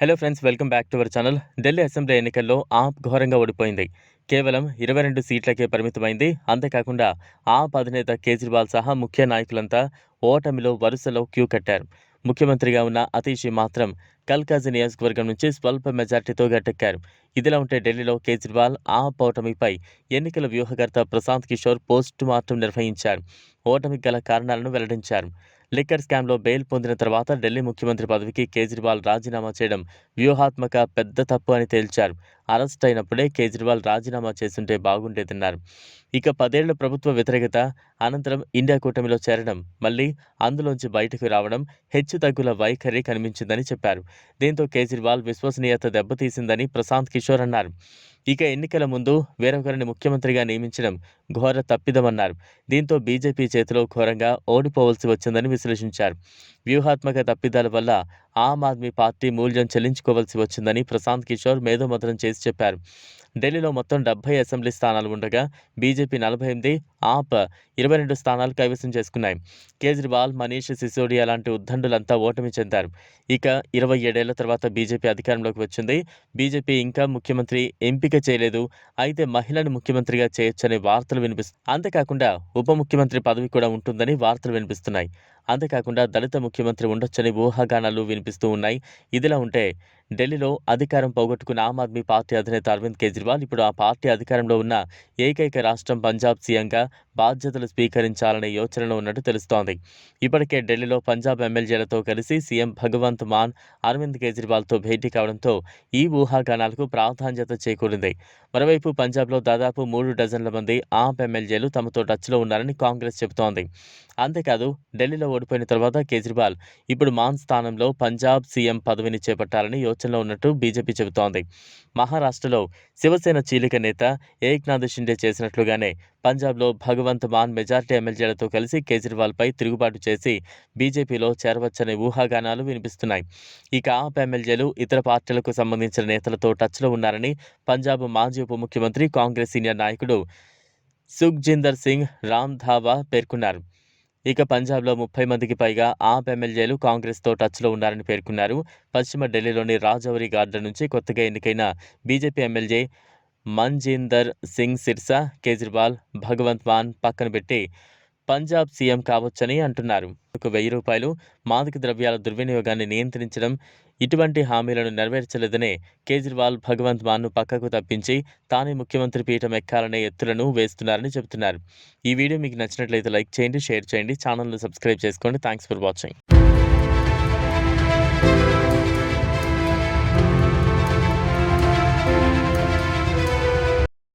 Hello friends welcome back to our channel Delhi assembly ఎన్నికల్లో ఆప్ ఘోరంగా ఓడిపోయింది. కేవలం ఇరవై రెండు సీట్లకే పరిమితమైంది. అంతేకాకుండా ఆప్ అధినేత కేజ్రీవాల్ సహా ముఖ్య నాయకులంతా ఓటమిలో వరుసలో క్యూ కట్టారు. ముఖ్యమంత్రిగా ఉన్న అతీషి మాత్రం కల్కాజీ నియోజకవర్గం నుంచి స్వల్ప మెజార్టీతో గట్టెక్కారు. ఇదిలా ఉంటే ఢిల్లీలో కేజ్రీవాల్ ఆప్ ఓటమిపై ఎన్నికల వ్యూహకర్త ప్రశాంత్ కిషోర్ పోస్ట్ మార్టం నిర్వహించారు. ఓటమికి గల కారణాలను వెల్లడించారు. లిక్కర్ స్కామ్లో బెయిల్ పొందిన తర్వాత ఢిల్లీ ముఖ్యమంత్రి పదవికి కేజ్రీవాల్ రాజీనామా చేయడం వ్యూహాత్మక పెద్ద తప్పు అని తేల్చారు. అరెస్ట్ అయినప్పుడే కేజ్రీవాల్ రాజీనామా చేస్తుంటే బాగుండేదన్నారు. ఇక పదేళ్ళ ప్రభుత్వ వ్యతిరేకత అనంతరం ఇండియా కూటమిలో చేరడం మళ్ళీ అందులోంచి బయటకు రావడం హెచ్చు తగ్గుల వైఖరి కనిపించిందని చెప్పారు. దీంతో కేజ్రీవాల్ విశ్వసనీయత దెబ్బతీసిందని ప్రశాంత్ కిషోర్ అన్నారు. ఇక ఎన్నికల ముందు వేరొకరిని ముఖ్యమంత్రిగా నియమించడం ఘోర తప్పిదమన్నారు. దీంతో బీజేపీ చేతిలో ఘోరంగా ఓడిపోవలసి వచ్చిందని విశ్లేషించారు. వ్యూహాత్మక తప్పిదాల వల్ల ఆమ్ ఆద్మీ పార్టీ మూల్యం చెల్లించుకోవాల్సి వచ్చిందని ప్రశాంత్ కిషోర్ మేధోమథనం చేసి చెప్పారు. ఢిల్లీలో మొత్తం డెబ్బై అసెంబ్లీ స్థానాలు ఉండగా బీజేపీ నలభై ఎనిమిది ఆప్ ఇరవై రెండు స్థానాలు కైవసం చేసుకున్నాయి. కేజ్రీవాల్ మనీష్ సిసోడియా లాంటి ఉద్దండులంతా ఓటమి చెందారు. ఇక ఇరవై ఏడేళ్ళ తర్వాత బీజేపీ అధికారంలోకి వచ్చింది. బీజేపీ ఇంకా ముఖ్యమంత్రి ఎంపిక చేయలేదు. అయితే మహిళను ముఖ్యమంత్రిగా చేయొచ్చనే వార్తలు వినిపిస్తున్నాయి అంతేకాకుండా ఉప ముఖ్యమంత్రి పదవి కూడా ఉంటుందని వార్తలు వినిపిస్తున్నాయి. అంతేకాకుండా దళిత ముఖ్యమంత్రి ఉండొచ్చని ఊహాగానాలు వినిపిస్తూ ఉన్నాయి. ఇదిలా ఉంటే ఢిల్లీలో అధికారం పోగొట్టుకున్న ఆమ్ ఆద్మీ పార్టీ అధినేత అరవింద్ కేజ్రీవాల్ ఇప్పుడు ఆ పార్టీ అధికారంలో ఉన్న ఏకైక రాష్ట్రం పంజాబ్ సీఎంగా బాధ్యతలు స్వీకరించాలనే యోచనలో ఉన్నట్టు తెలుస్తోంది. ఇప్పటికే ఢిల్లీలో పంజాబ్ ఎమ్మెల్యేలతో కలిసి సీఎం భగవంత్ మాన్ అరవింద్ కేజ్రీవాల్తో భేటీ కావడంతో ఈ ఊహాగానాలకు ప్రాధాన్యత చేకూరింది. మరోవైపు పంజాబ్లో దాదాపు మూడు డజన్ల మంది ఆప్ ఎమ్మెల్యేలు తమతో టచ్లో ఉన్నారని కాంగ్రెస్ చెబుతోంది. అంతేకాదు ఢిల్లీలో ఓడిపోయిన తర్వాత కేజ్రీవాల్ ఇప్పుడు మాన్ స్థానంలో పంజాబ్ సీఎం పదవిని చేపట్టాలని యోచనలో ఉన్నట్టు బీజేపీ చెబుతోంది. మహారాష్ట్రలో శివసేన చీలిక నేత ఏక్నాథ్ షిండే చేసినట్లుగానే పంజాబ్లో భగవంత్ మాన్ మెజార్టీ ఎమ్మెల్యేలతో కలిసి కేజ్రీవాల్పై తిరుగుబాటు చేసి బీజేపీలో చేరవచ్చనే ఊహాగానాలు వినిపిస్తున్నాయి. ఇక ఆప్ ఎమ్మెల్యేలు ఇతర పార్టీలకు సంబంధించిన నేతలతో టచ్లో ఉన్నారని పంజాబ్ మాజీ ఉప ముఖ్యమంత్రి కాంగ్రెస్ సీనియర్ నాయకుడు సుఖ్జిందర్ సింగ్ రామ్ ధావా పేర్కొన్నారు. ఇక పంజాబ్లో ముప్పై మందికి పైగా ఆప్ ఎమ్మెల్యేలు కాంగ్రెస్తో టచ్లో ఉన్నారని పేర్కొన్నారు. పశ్చిమ ఢిల్లీలోని రాజౌరి గార్డెన్ నుంచి కొత్తగా ఎన్నికైన బీజేపీ ఎమ్మెల్యే మంజీందర్ సింగ్ సిర్సా కేజ్రీవాల్ భగవంత్ మాన్ పక్కన పెట్టి పంజాబ్ సీఎం కావచ్చని అంటున్నారు. ఒక వెయ్యి రూపాయలు మాదక ద్రవ్యాల దుర్వినియోగాన్ని నియంత్రించడం ఇటువంటి హామీలను నెరవేర్చలేదనే కేజ్రీవాల్ భగవంత్ మాన్ను పక్కకు తప్పించి తానే ముఖ్యమంత్రి పీఠం ఎక్కాలనే ఎత్తులను వేస్తున్నారని చెబుతున్నారు. ఈ వీడియో మీకు నచ్చినట్లయితే లైక్ చేయండి షేర్ చేయండి ఛానల్ను సబ్స్క్రైబ్ చేసుకోండి. Thanks for watching.